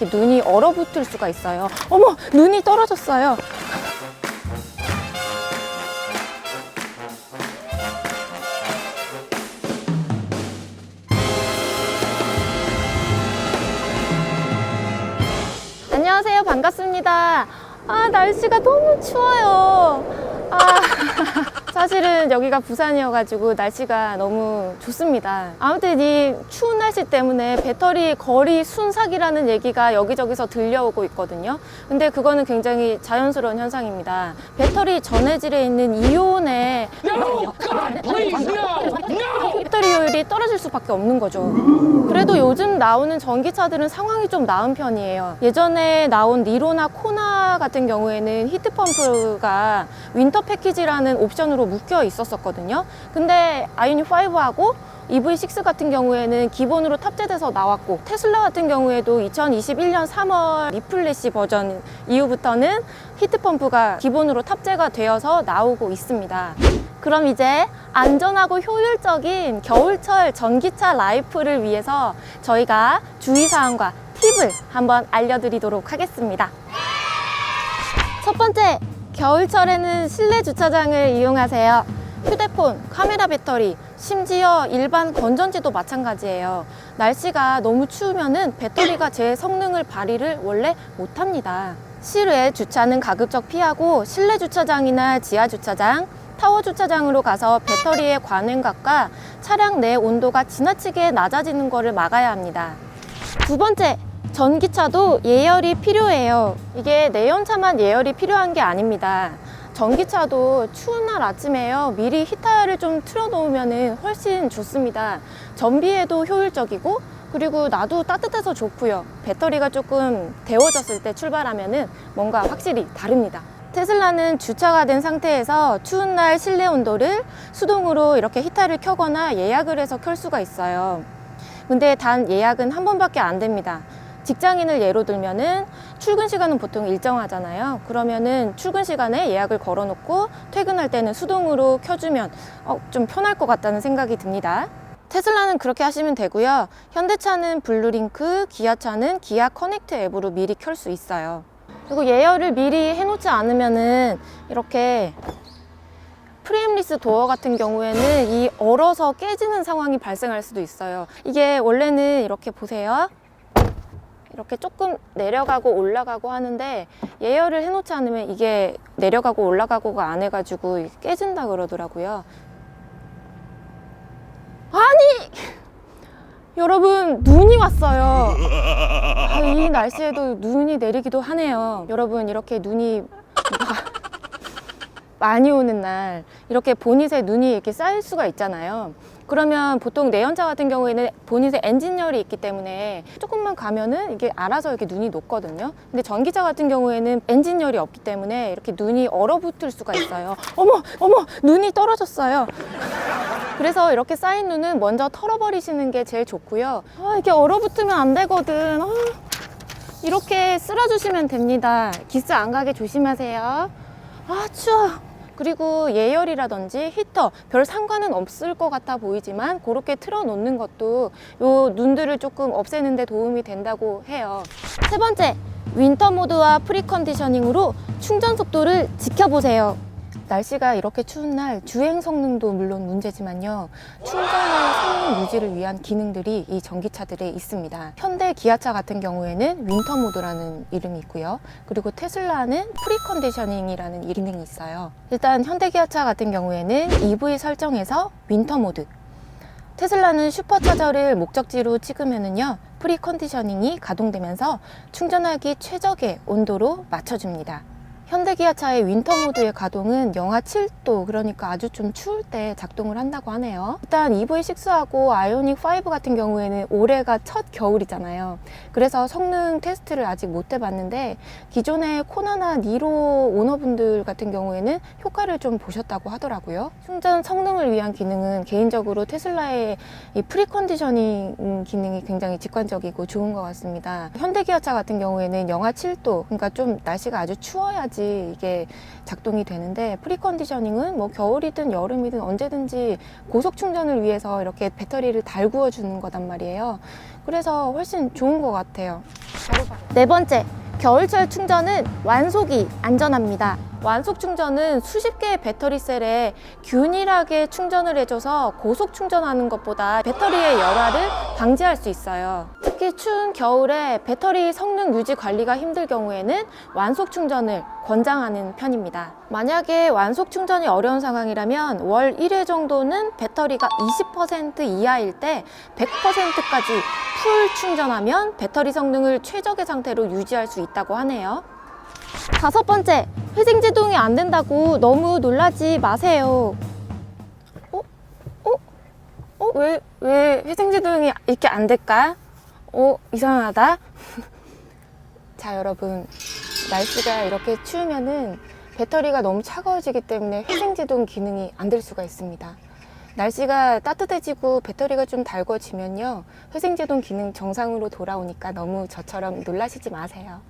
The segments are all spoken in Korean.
이렇게 눈이 얼어붙을 수가 있어요. 어머, 눈이 떨어졌어요. 안녕하세요. 반갑습니다. 아, 날씨가 너무 추워요. 아, 사실은 여기가 부산이어가지고 날씨가 너무 좋습니다. 아무튼 이 추운 날씨 때문에 배터리 거리 순삭이라는 얘기가 여기저기서 들려오고 있거든요. 근데 그거는 굉장히 자연스러운 현상입니다. 배터리 전해질에 있는 이온의 배터리 효율이 떨어질 수밖에 없는 거죠. 그래도 요즘 나오는 전기차들은 상황이 좀 나은 편이에요. 예전에 나온 니로나 코나 같은 경우에는 히트펌프가 윈터 패키지라는 옵션으로 묶여 있었었거든요. 근데 아이오닉 5하고 EV6 같은 경우에는 기본으로 탑재돼서 나왔고 테슬라 같은 경우에도 2021년 3월 리플래시 버전 이후부터는 히트펌프가 기본으로 탑재가 되어서 나오고 있습니다. 그럼 이제 안전하고 효율적인 겨울철 전기차 라이프를 위해서 저희가 주의사항과 팁을 한번 알려드리도록 하겠습니다. 첫 번째, 겨울철에는 실내 주차장을 이용하세요. 휴대폰, 카메라 배터리, 심지어 일반 건전지도 마찬가지예요. 날씨가 너무 추우면은 배터리가 제 성능을 발휘를 원래 못합니다. 실외 주차는 가급적 피하고 실내 주차장이나 지하 주차장, 타워 주차장으로 가서 배터리의 관행각과 차량 내 온도가 지나치게 낮아지는 것을 막아야 합니다. 두 번째, 전기차도 예열이 필요해요. 이게 내연차만 예열이 필요한 게 아닙니다. 전기차도 추운 날 아침에요. 미리 히터를 좀 틀어놓으면 훨씬 좋습니다. 전비에도 효율적이고 그리고 나도 따뜻해서 좋고요. 배터리가 조금 데워졌을 때 출발하면은 뭔가 확실히 다릅니다. 테슬라는 주차가 된 상태에서 추운 날 실내 온도를 수동으로 이렇게 히터를 켜거나 예약을 해서 켤 수가 있어요. 근데 단 예약은 한 번밖에 안 됩니다. 직장인을 예로 들면은 출근 시간은 보통 일정하잖아요. 그러면은 출근 시간에 예약을 걸어놓고 퇴근할 때는 수동으로 켜주면 어, 좀 편할 것 같다는 생각이 듭니다. 테슬라는 그렇게 하시면 되고요. 현대차는 블루링크, 기아차는 기아 커넥트 앱으로 미리 켤 수 있어요. 그리고 예열을 미리 해놓지 않으면은 이렇게 프레임리스 도어 같은 경우에는 이 얼어서 깨지는 상황이 발생할 수도 있어요. 이게 원래는 이렇게 보세요. 이렇게 조금 내려가고 올라가고 하는데 예열을 해놓지 않으면 이게 내려가고 올라가고가 안 해가지고 깨진다 그러더라고요. 아니! 여러분, 눈이 왔어요. 아, 이 날씨에도 눈이 내리기도 하네요. 여러분, 이렇게 눈이 많이 오는 날 이렇게 보닛에 눈이 이렇게 쌓일 수가 있잖아요. 그러면 보통 내연차 같은 경우에는 보닛에 엔진열이 있기 때문에 조금만 가면은 이게 알아서 이렇게 눈이 녹거든요. 근데 전기차 같은 경우에는 엔진열이 없기 때문에 이렇게 눈이 얼어붙을 수가 있어요. 어머, 어머, 눈이 떨어졌어요. 그래서 이렇게 쌓인 눈은 먼저 털어버리시는 게 제일 좋고요. 아, 이렇게 얼어붙으면 안 되거든. 아, 이렇게 쓸어주시면 됩니다. 기스 안 가게 조심하세요. 아, 추워. 그리고 예열이라든지 히터 별 상관은 없을 것 같아 보이지만 그렇게 틀어놓는 것도 요 눈들을 조금 없애는 데 도움이 된다고 해요. 세 번째, 윈터 모드와 프리컨디셔닝으로 충전 속도를 지켜보세요. 날씨가 이렇게 추운 날 주행 성능도 물론 문제지만요. 충전과 성능 유지를 위한 기능들이 이 전기차들에 있습니다. 현대 기아차 같은 경우에는 윈터 모드라는 이름이 있고요. 그리고 테슬라는 프리컨디셔닝이라는 기능이 있어요. 일단 현대 기아차 같은 경우에는 EV 설정에서 윈터 모드, 테슬라는 슈퍼차저를 목적지로 찍으면은요 프리컨디셔닝이 가동되면서 충전하기 최적의 온도로 맞춰줍니다. 현대기아차의 윈터 모드의 가동은 영하 7도 그러니까 아주 좀 추울 때 작동을 한다고 하네요. 일단 EV6하고 아이오닉 5 같은 경우에는 올해가 첫 겨울이잖아요. 그래서 성능 테스트를 아직 못 해봤는데 기존의 코나나 니로 오너분들 같은 경우에는 효과를 좀 보셨다고 하더라고요. 충전 성능을 위한 기능은 개인적으로 테슬라의 이 프리컨디셔닝 기능이 굉장히 직관적이고 좋은 것 같습니다. 현대기아차 같은 경우에는 영하 7도 그러니까 좀 날씨가 아주 추워야지 돼야지 이게 작동이 되는데 프리컨디셔닝은 뭐 겨울이든 여름이든 언제든지 고속 충전을 위해서 이렇게 배터리를 달구어 주는 거단 말이에요. 그래서 훨씬 좋은 것 같아요. 네 번째, 겨울철 충전은 완속이 안전합니다. 완속 충전은 수십 개의 배터리 셀에 균일하게 충전을 해줘서 고속 충전하는 것보다 배터리의 열화를 방지할 수 있어요. 특히 추운 겨울에 배터리 성능 유지 관리가 힘들 경우에는 완속 충전을 권장하는 편입니다. 만약에 완속 충전이 어려운 상황이라면 월 1회 정도는 배터리가 20% 이하일 때 100%까지 풀 충전하면 배터리 성능을 최적의 상태로 유지할 수 있다고 하네요. 다섯 번째, 회생 제동이 안 된다고 너무 놀라지 마세요. 어? 어? 어? 왜, 왜 회생 제동이 이렇게 안 될까? 어, 이상하다. 자, 여러분. 날씨가 이렇게 추우면은 배터리가 너무 차가워지기 때문에 회생 제동 기능이 안 될 수가 있습니다. 날씨가 따뜻해지고 배터리가 좀 달궈지면요. 회생 제동 기능 정상으로 돌아오니까 너무 저처럼 놀라시지 마세요.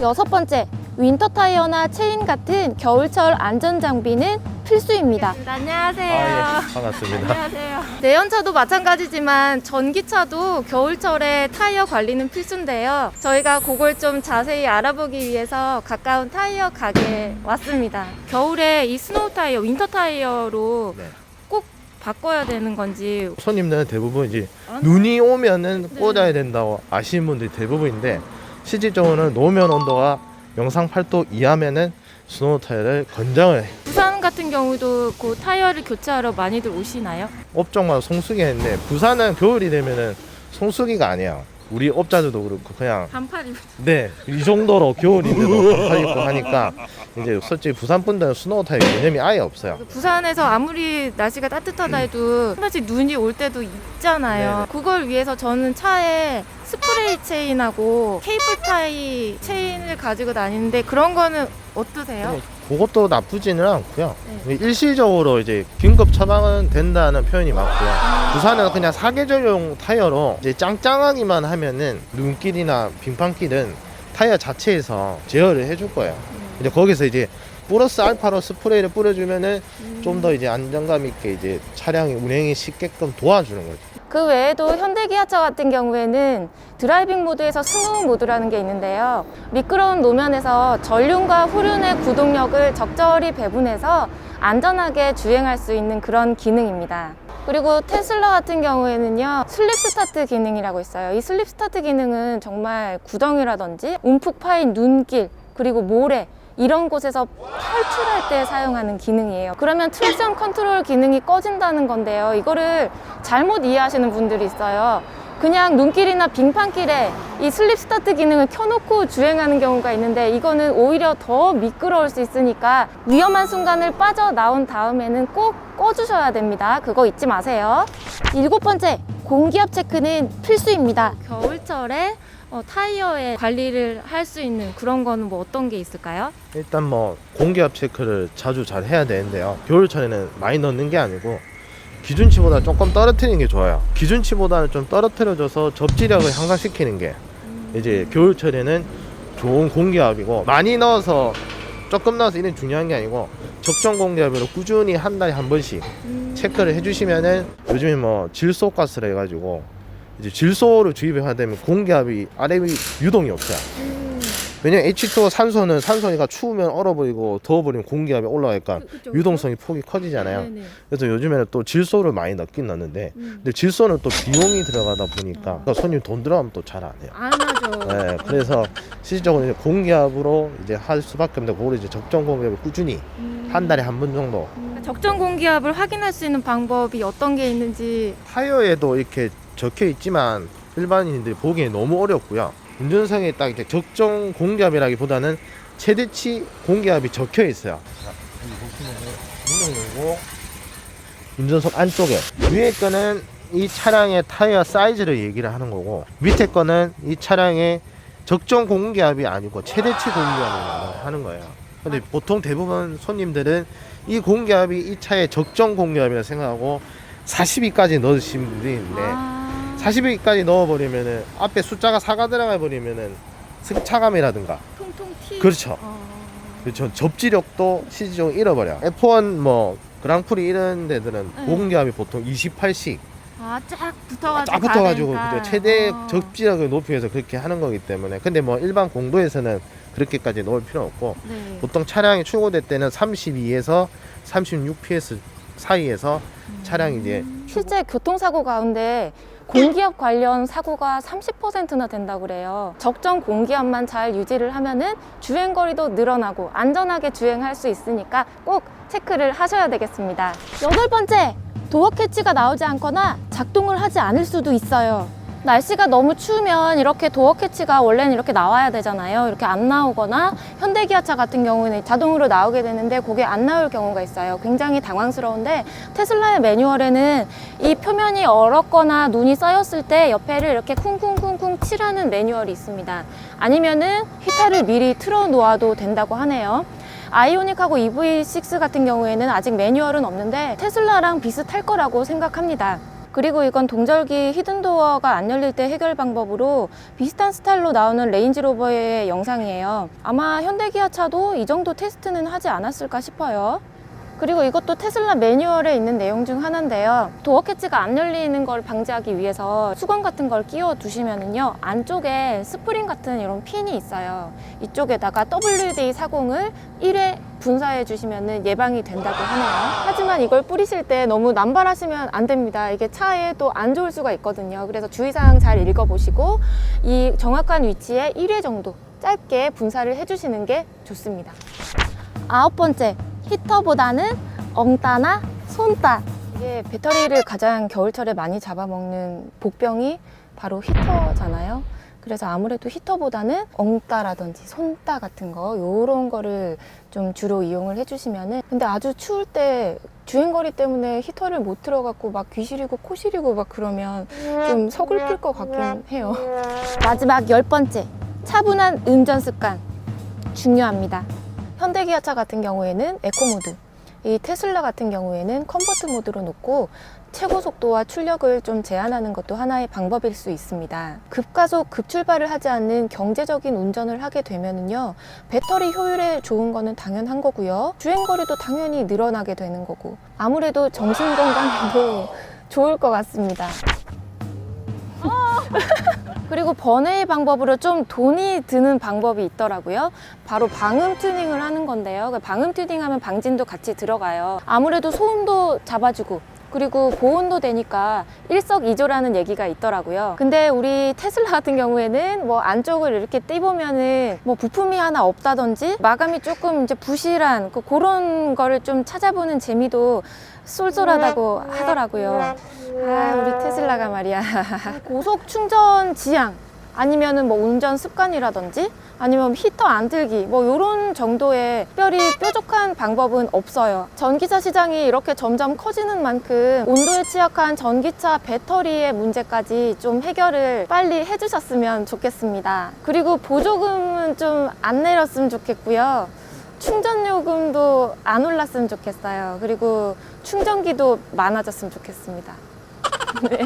여섯 번째, 윈터 타이어나 체인 같은 겨울철 안전 장비는 필수입니다. 안녕하세요. 아, 예. 반갑습니다. 안녕하세요. 내연차도 마찬가지지만 전기차도 겨울철에 타이어 관리는 필수인데요. 저희가 그걸 좀 자세히 알아보기 위해서 가까운 타이어 가게에 왔습니다. 겨울에 이 스노우 타이어, 윈터 타이어로 네. 꼭 바꿔야 되는 건지 손님들은 대부분 이제 아, 눈이 오면은 네. 꽂아야 된다고 아시는 분들이 대부분인데 실질적으로는 노면 온도가 영상 8도 이하면은 스노우 타이어를 권장을 같은 경우도 그 타이어를 교체하러 많이들 오시나요? 업종마다 송수기가 있는데 부산은 겨울이 되면은 송수기가 아니야. 우리 업자들도 그렇고 그냥 반팔 입 네 이 정도로 겨울인데도 반팔 입고 하니까 이제 솔직히 부산 분들은 스노우 타이어 개념이 아예 없어요. 부산에서 아무리 날씨가 따뜻하다 해도 한 번씩 눈이 올 때도 있잖아요. 네네. 그걸 위해서 저는 차에 스프레이 체인하고 케이블 타이 체인을 가지고 다니는데 그런 거는 어떠세요? 그것도 나쁘지는 않고요. 네. 일시적으로 이제 긴급 처방은 된다는 표현이 맞고요. 부산은 그냥 사계절용 타이어로 이제 짱짱하기만 하면은 눈길이나 빙판길은 타이어 자체에서 제어를 해줄 거예요. 이제 거기서 이제 플러스 알파로 스프레이를 뿌려주면은 좀 더 이제 안정감 있게 이제 차량이 운행이 쉽게끔 도와주는 거죠. 그 외에도 현대기아차 같은 경우에는 드라이빙 모드에서 스노우 모드라는 게 있는데요. 미끄러운 노면에서 전륜과 후륜의 구동력을 적절히 배분해서 안전하게 주행할 수 있는 그런 기능입니다. 그리고 테슬라 같은 경우에는요, 슬립 스타트 기능이라고 있어요. 이 슬립 스타트 기능은 정말 구덩이라든지 움푹 파인 눈길, 그리고 모래, 이런 곳에서 탈출할 때 사용하는 기능이에요. 그러면 트랙션 컨트롤 기능이 꺼진다는 건데요. 이거를 잘못 이해하시는 분들이 있어요. 그냥 눈길이나 빙판길에 이 슬립 스타트 기능을 켜놓고 주행하는 경우가 있는데 이거는 오히려 더 미끄러울 수 있으니까 위험한 순간을 빠져나온 다음에는 꼭 꺼주셔야 됩니다. 그거 잊지 마세요. 일곱 번째, 공기압 체크는 필수입니다. 겨울철에 어, 타이어의 관리를 할 수 있는 그런 거는 뭐 어떤 게 있을까요? 일단 뭐 공기압 체크를 자주 잘 해야 되는데요. 겨울철에는 많이 넣는 게 아니고 기준치보다 조금 떨어뜨리는 게 좋아요. 기준치보다는 좀 떨어뜨려줘서 접지력을 향상시키는 게 이제 겨울철에는 좋은 공기압이고 많이 넣어서 조금 넣어서 이런 중요한 게 아니고 적정 공기압으로 꾸준히 한 달에 한 번씩 체크를 해주시면은 요즘에 뭐 질소가스라 해가지고 이제 질소를 주입해야 되면 공기압이 아래 위 유동이 없어요. 왜냐면 H2O 산소는 산소가 추우면 얼어버리고 더워버리면 공기압이 올라가니까 유동성이 폭이 커지잖아요. 그래서 요즘에는 또 질소를 많이 넣긴 넣는데 근데 질소는 또 비용이 들어가다 보니까 그러니까 손님 돈 들어가면 또 잘 안 해요. 안 하죠. 네, 그래서 실질적으로 이제 공기압으로 이제 할 수밖에 없는데 그걸 이제 적정 공기압을 꾸준히 한 달에 한 번 정도 적정 공기압을 확인할 수 있는 방법이 어떤 게 있는지 타이어에도 이렇게 적혀 있지만 일반인들이 보기에 너무 어렵고요. 운전석에 딱 이제 적정 공기압이라기보다는 최대치 공기압이 적혀 있어요. 보시면은 이거 운전석 안쪽에 위에 거는 이 차량의 타이어 사이즈를 얘기를 하는 거고 밑에 거는 이 차량의 적정 공기압이 아니고 최대치 공기압을 하는 거예요. 근데 보통 대부분 손님들은 이 공기압이 이 차의 적정 공기압이라 생각하고 42까지 넣으신 분들이 있는데 아... 42까지 넣어버리면은 앞에 숫자가 4가 들어가 버리면은 승차감이라든가 통통 튀. 그렇죠. 어. 그렇죠. 접지력도 실질적으로 잃어버려. F1 뭐 그랑프리 이런 데들은 네. 고공기압이 보통 28씩 아, 쫙 붙어가지고. 쫙 붙어가지고 그죠. 최대 어. 접지력을 높이기 위해서 그렇게 하는 거기 때문에 근데 뭐 일반 공도에서는 그렇게까지 놓을 필요 없고 네. 보통 차량이 출고될 때는 32에서 36 PS 사이에서 차량이 이제 실제 교통사고 가운데 공기압 관련 사고가 30%나 된다고 그래요. 적정 공기압만 잘 유지를 하면은 주행 거리도 늘어나고 안전하게 주행할 수 있으니까 꼭 체크를 하셔야 되겠습니다. 여덟 번째, 도어 캐치가 나오지 않거나 작동을 하지 않을 수도 있어요. 날씨가 너무 추우면 이렇게 도어 캐치가 원래는 이렇게 나와야 되잖아요. 이렇게 안 나오거나 현대기아차 같은 경우는 자동으로 나오게 되는데 그게 안 나올 경우가 있어요. 굉장히 당황스러운데 테슬라의 매뉴얼에는 이 표면이 얼었거나 눈이 쌓였을 때 옆에를 이렇게 쿵쿵쿵쿵 칠하는 매뉴얼이 있습니다. 아니면은 히터를 미리 틀어 놓아도 된다고 하네요. 아이오닉하고 EV6 같은 경우에는 아직 매뉴얼은 없는데 테슬라랑 비슷할 거라고 생각합니다. 그리고 이건 동절기 히든도어가 안 열릴 때 해결 방법으로 비슷한 스타일로 나오는 레인지로버의 영상이에요. 아마 현대기아차도 이 정도 테스트는 하지 않았을까 싶어요. 그리고 이것도 테슬라 매뉴얼에 있는 내용 중 하나인데요. 도어 캐치가 안 열리는 걸 방지하기 위해서 수건 같은 걸 끼워 두시면은요. 안쪽에 스프링 같은 이런 핀이 있어요. 이쪽에다가 WD-40을 1회 분사해 주시면은 예방이 된다고 하네요. 하지만 이걸 뿌리실 때 너무 남발하시면 안 됩니다. 이게 차에 또 안 좋을 수가 있거든요. 그래서 주의사항 잘 읽어보시고 이 정확한 위치에 1회 정도 짧게 분사를 해주시는 게 좋습니다. 아홉 번째, 히터보다는 엉따나 손따. 이게 배터리를 가장 겨울철에 많이 잡아먹는 복병이 바로 히터잖아요. 그래서 아무래도 히터보다는 엉따라든지 손따 같은 거 요런 거를 좀 주로 이용을 해주시면은 근데 아주 추울 때 주행거리 때문에 히터를 못 틀어갖고 막 귀시리고 코시리고 막 그러면 좀 서글플 것 같긴 해요. 마지막 열 번째 차분한 운전 습관 중요합니다. 현대기아차 같은 경우에는 에코모드, 이 테슬라 같은 경우에는 컴포트 모드로 놓고 최고 속도와 출력을 좀 제한하는 것도 하나의 방법일 수 있습니다. 급가속, 급출발을 하지 않는 경제적인 운전을 하게 되면은요, 배터리 효율에 좋은 거는 당연한 거고요. 주행거리도 당연히 늘어나게 되는 거고, 아무래도 정신 건강에도 좋을 것 같습니다. 그리고 번외의 방법으로 좀 돈이 드는 방법이 있더라고요. 바로 방음 튜닝을 하는 건데요. 그 방음 튜닝하면 방진도 같이 들어가요. 아무래도 소음도 잡아주고 그리고 보온도 되니까 일석이조라는 얘기가 있더라고요. 근데 우리 테슬라 같은 경우에는 뭐 안쪽을 이렇게 띄보면은 뭐 부품이 하나 없다든지 마감이 조금 이제 부실한 그 그런 거를 좀 찾아보는 재미도 쏠쏠하다고 하더라고요. 아, 우리 테슬라가 말이야. 고속 충전 지향 아니면은 뭐 운전 습관이라든지 아니면 히터 안 틀기 뭐 이런 정도의 특별히 뾰족한 방법은 없어요. 전기차 시장이 이렇게 점점 커지는 만큼 온도에 취약한 전기차 배터리의 문제까지 좀 해결을 빨리 해주셨으면 좋겠습니다. 그리고 보조금은 좀 안 내렸으면 좋겠고요. 충전 요금도 안 올랐으면 좋겠어요. 그리고 충전기도 많아졌으면 좋겠습니다. 네.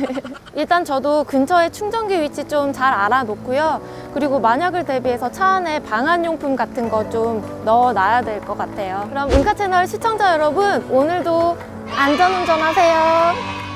일단 저도 근처에 충전기 위치 좀 잘 알아놓고요. 그리고 만약을 대비해서 차 안에 방한용품 같은 거 좀 넣어놔야 될 것 같아요. 그럼 은카 채널 시청자 여러분, 오늘도 안전운전 하세요.